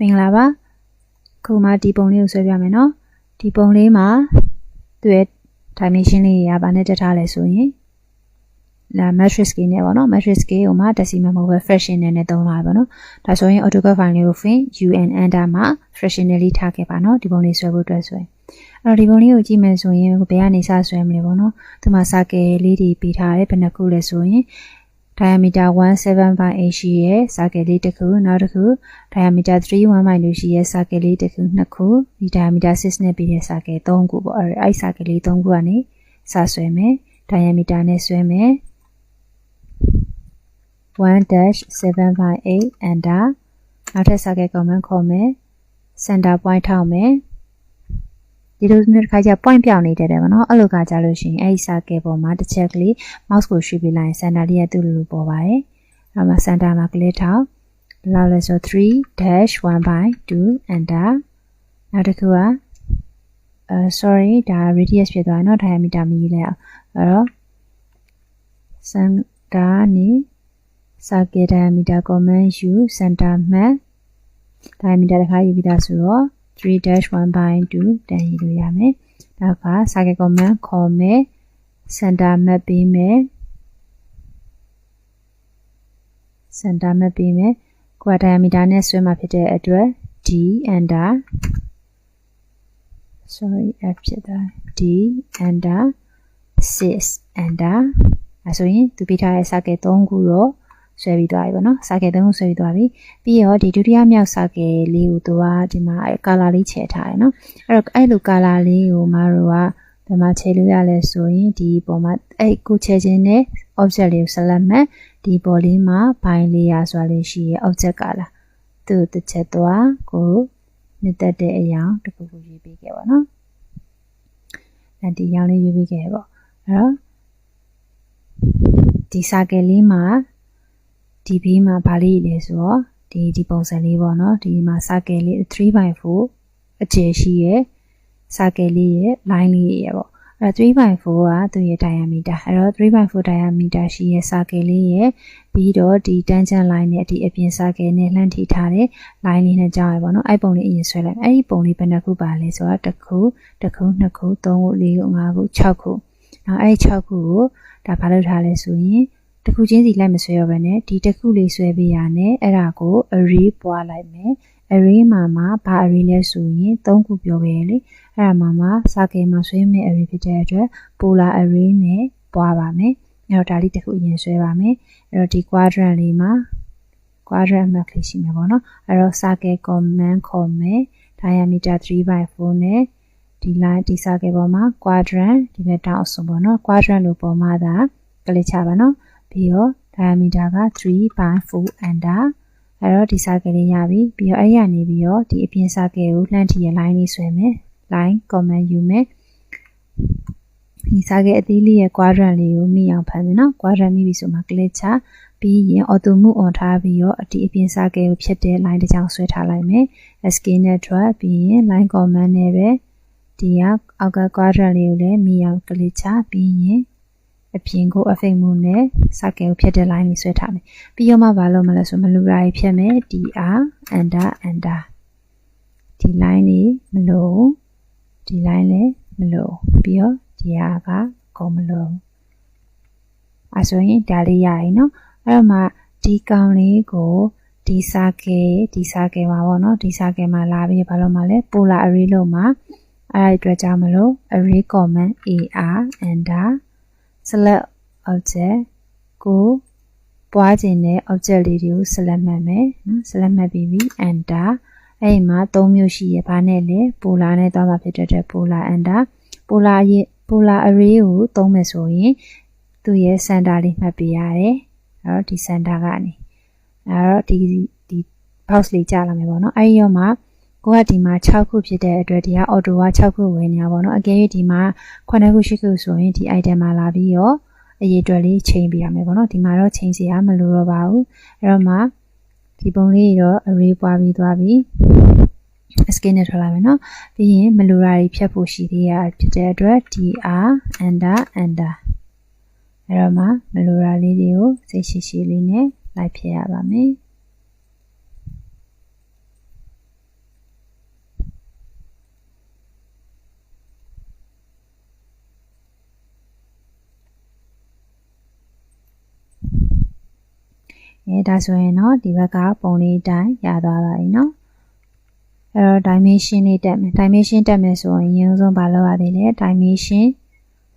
မင်္ဂလာပါခုမှဒီပုံလေးကိုဆွဲပြမယ်နော်ဒီပုံလေးမှာသူ့ရဲ့ dimension လေးတွေကဘာနဲ့တက်ထားလဲဆိုရင်လာ matrix key နဲ့ပေါ့နော် matrix key ကိုမှ decimal မဟုတ်ပဲ fractional နဲ့သုံးလာပါပေါ့နော်ဒါဆိုရင် AutoCAD file လေးကို fin un enter မှာ fractionally ထားခဲ့ပါနော်ဒီပုံလေးဆွဲဖို့အတွက်ဆိုရင်အဲ့တော့ဒီပုံလေးကိုကြည့်မယ်ဆိုရင်ဘယ်ကနေစဆွဲမလဲပေါ့နော်သူမှာ circle လေးတွေပေးထားတယ်ဘယ်နှခုလဲဆိုရင် diameter 175ရှိရဲ့ circle လေးတစ်ခုနောက်တစ်ခု diameter 315ရှိရဲ့ circle လေးတစ်ခုနှစ်ခုဒီ diameter 6နဲ့ပြီးတဲ့ circle 3ခုပေါ့အဲ့အဲ့ circle လေး3ခုကနေစဆွဲမယ် diameter နဲ့ဆွဲမယ်1-758 enter နောက်ထပ် circle comment ခေါ်မယ် center point ထောက်မယ် ဒီလိုမျိုးတစ်ခါကျ point ပြောင်းနေတယ်ပေါ့နော်အဲ့လိုကကြလို့ရှိရင်အဲ့ဒီ circle ပေါ်မှာတစ်ချက်ကလေး mouse ကိုရွှေ့ပေးလိုက်ရင် center လေးကသူ့လိုလိုပေါ်ပါတယ်အဲ့မှာ center မှာကလေးထောက်ဘယ်လောက်လဲဆို3-1/2 enter နောက်တစ်ခုကအဲ sorry ဒါ radius ဖြစ်သွားတယ်เนาะ diameter မကြီးလဲအောင်အဲ့တော့ center နေ circle diameter command u center map diameter တစ်ခါယူပြီးသားဆိုတော့ 3-1/2တန်ယူလို့ရမယ်။နောက်က circle command ခေါ်မယ် center map ပေးမယ် center map ပေးမယ်။ကိုယ် diameter နဲ့ဆွဲမှာဖြစ်တဲ့အတွက် d under sorry f ဖြစ်တာ d under 6 under အဲဆိုရင်သူပေးထားတဲ့ circle 3ခုတော့ ဆွဲပြီးသွားပြီပေါ့နော်စာကယ်သုံးဆွဲပြီးသွားပြီပြီးတော့ဒီဒုတိယမြောက်စာကယ်လေးကိုသူကဒီမှာကာလာလေးချဲထားတယ်နော်အဲ့တော့အဲ့လိုကာလာလေးကိုမတို့ကဘယ်မှာချဲလို့ရလဲဆိုရင်ဒီပေါ်မှာအဲ့ကိုချဲခြင်းနဲ့ object လေးကို select မှဒီပေါ်လေးမှာ bind layer ဆိုတာလေးရှိရဲ့ object ကလာသူ့တစ်ချက်သွားကိုနှစ်သက်တဲ့အရာတခုခုရေးပေးခဲ့ပါနော်အဲ့ဒီရောင်လေးရေးပေးခဲ့ပေါ့အဲ့တော့ဒီစာကယ်လေးမှာ ဒီဘေးမှာဗာလေးလဲဆိုတော့ဒီဒီပုံစံလေးပေါ့နော်ဒီမှာ circle လေး3/4အကျယ်ရှိရဲ့ circle လေးရဲ့ line လေးရဲ့ပေါ့အဲ့တော့3/4ကသူ့ရဲ့ diameter အဲ့တော့3/4 diameter ရှိရဲ့ circle လေးရဲ့ပြီးတော့ဒီ tangent line နဲ့ဒီအပြင် circle နဲ့လှမ်းထိထားတဲ့ line လေးနဲ့ကြောင်းရပေါ့နော်အဲ့ပုံလေးအရင်ဆွဲလိုက်အဲ့ဒီပုံလေးဘယ်နှခုပါလဲဆိုတော့တစ်ခုတစ်ခုနှစ်ခုသုံးခုလေးခုငါးခု6ခုနောက်အဲ့ဒီ6ခုကိုဒါဘာလို့ထားလဲဆိုရင် တစ်ခုချင်းစီလိုက်မဆွဲရဘဲနဲ့ဒီတစ်ခုလေးဆွဲပေးရနဲ့အဲ့ဒါကို array ပွားလိုက်မယ် array မှာမှာဘာ array လဲဆိုရင်၃ခုပြောခဲ့ရလေအဲ့ဒါမှာမှာ circle မှာဆွဲမဲ့ array ဖြစ်တဲ့အတွက် polar array နဲ့ပွားပါမယ်အဲ့တော့ဒါလေးတစ်ခုအရင်ဆွဲပါမယ်အဲ့တော့ဒီ quadrant လေးမှာ quadrant map လေးရှိမှာပေါ့နော်အဲ့တော့ circle command ခေါ်မယ် diameter 3/4နဲ့ဒီ line ဒီ circle ပေါ်မှာ quadrant ဒီဘက်တောင်အစုံပေါ့နော် quadrant လို့ပေါ်မှာဒါကလစ်ချပါနော် ပြီးတော့ diameter က3 by 4 under အဲ့တော့ဒီ circle လေးရပြီပြီးတော့အဲ့ရနေပြီးတော့ဒီအပြင် circle ကိုလှမ်းထီရဲ့ line လေးဆွဲမယ် line comment ယူမယ်ဒီ circle အသေးလေးရဲ့ quadrant လေးကိုမိအောင်ဖမ်းမယ်နော် quadrant မိပြီဆိုမှ click ချပြီးရင် auto move on ထားပြီးတော့ဒီအပြင် circle ကိုဖြတ်တဲ့ line တစ်ချောင်းဆွဲထားလိုက်မယ် escape နဲ့ထွက်ပြီးရင် line comment နဲ့ပဲဒီကအောက်က quadrant လေးကိုလည်းမိအောင် click ချပြီးရင် အပြင်ကိုအဖိတ်မှုနဲ့စကယ်ကိုဖြတ်တဲ့ line လေးဆွဲထားမယ်ပြီးတော့မှဘာလုပ်မလဲဆိုမလူရာကြီးဖြတ်မယ် dr under under ဒီ line လေးမလို့ဒီ line လေးမလို့ပြီးတော့ဒီဟာကကုန်မလို့အဲဆိုရင်ဒါလေးရရင်เนาะအဲ့တော့မှဒီကောင်လေးကိုဒီစာကဲဒီစာကဲမှာပေါ့နော်ဒီစာကဲမှာလာပြီးဘာလို့မှလဲ polar array လို့မှာအဲ့ဒီအတွက်ကြောင့်မလို့ array command ar enter select object ကိုပွားခြင်းတဲ့ object လေးတွေကို select မှတ်မယ်နော် select မှတ်ပြီးပြီ enter အဲ့ဒီမှာ၃မျိုးရှိရပါနဲ့လေ polar နဲ့သွားမှာဖြစ်တဲ့ polar enter polar ရဲ့ polar array ကိုသုံးမယ်ဆိုရင်သူ့ရဲ့ center လေးမှတ်ပေးရတယ်အဲ့တော့ဒီ center ကနေအဲ့တော့ဒီဒီ box လေးကြာလာမယ်ပေါ့နော်အဲ့ဒီရောမှာ ကိုကဒီမှာ6ခုဖြစ်တဲ့အတွက်ဒီက auto က6ခုဝင်နေတာပေါ့နော်အကယ်၍ဒီမှာ9ခု10ခုဆိုရင်ဒီ item မှာလာပြီးတော့အရေးအတွက်လေးချိန်ပြရမယ်ပေါ့နော်ဒီမှာတော့ချိန်စီရမလိုတော့ပါဘူးအဲ့တော့မှဒီပုံလေးတော့ array ပွားပြီးသွားပြီ skin နဲ့ထွက်လာမယ်နော်ပြီးရင်မလိုတာတွေဖြတ်ဖို့ရှိသေးရဖြစ်တဲ့အတွက် dr under under အဲ့တော့မှမလိုတာလေးတွေကိုစိတ်ရှိရှိလေးနဲ့လိုက်ဖြတ်ရပါမယ် အဲဒါဆိုရင်တော့ဒီဘက်ကပုံလေးအတိုင်းရသွားပါပြီနော်အဲ့တော့ dimension လေးတက်မယ် dimension တက်မယ်ဆိုရင်အရင်ဆုံးဘာလုပ်ရသေးလဲ dimension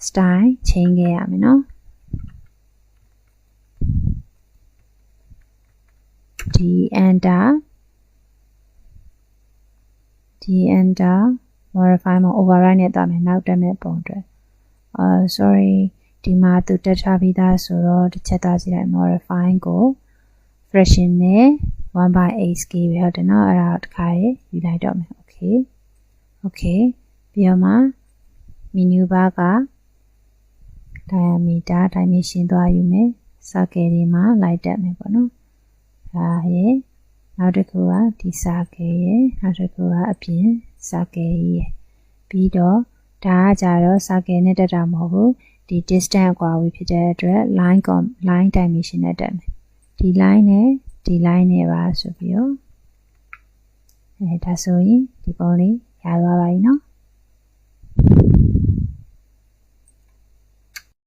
style ချိန်ခဲ့ရမယ်နော်ဒီ enter ဒီ enter modify မှာ override နဲ့သွားမယ်နောက်တက်မဲ့ပုံအတွက်အာ sorry ဒီမှာသူတက်ထားပြီးသားဆိုတော့တစ်ချက်သွားကြည့်လိုက် modify ကို fraction နဲ့1 by 8 k ပဲဟုတ်တယ်နော်အဲ့ဒါတခါရေးယူလိုက်တော့မယ် okay okay ပြီးတော့မှ menu bar က diameter dimension သွားယူမယ် circle တွေမှာလိုက်တက်မယ်ပေါ့နော်ဒါရဲ့နောက်တစ်ခုကဒီ circle ရဲ့နောက်တစ်ခုကအပြင် circle ရဲ့ပြီးတော့ဒါကကြတော့ circle နဲ့တက်တာမဟုတ်ဘူးဒီ distance အကွာအဝေးဖြစ်တဲ့အတွက် line line dimension နဲ့တက်မယ် ဒီ line နဲ့ဒီ line နဲ့ပါဆိုပြီးတော့အဲဒါဆိုရင်ဒီပုံလေးရသွားပါပြီเนาะ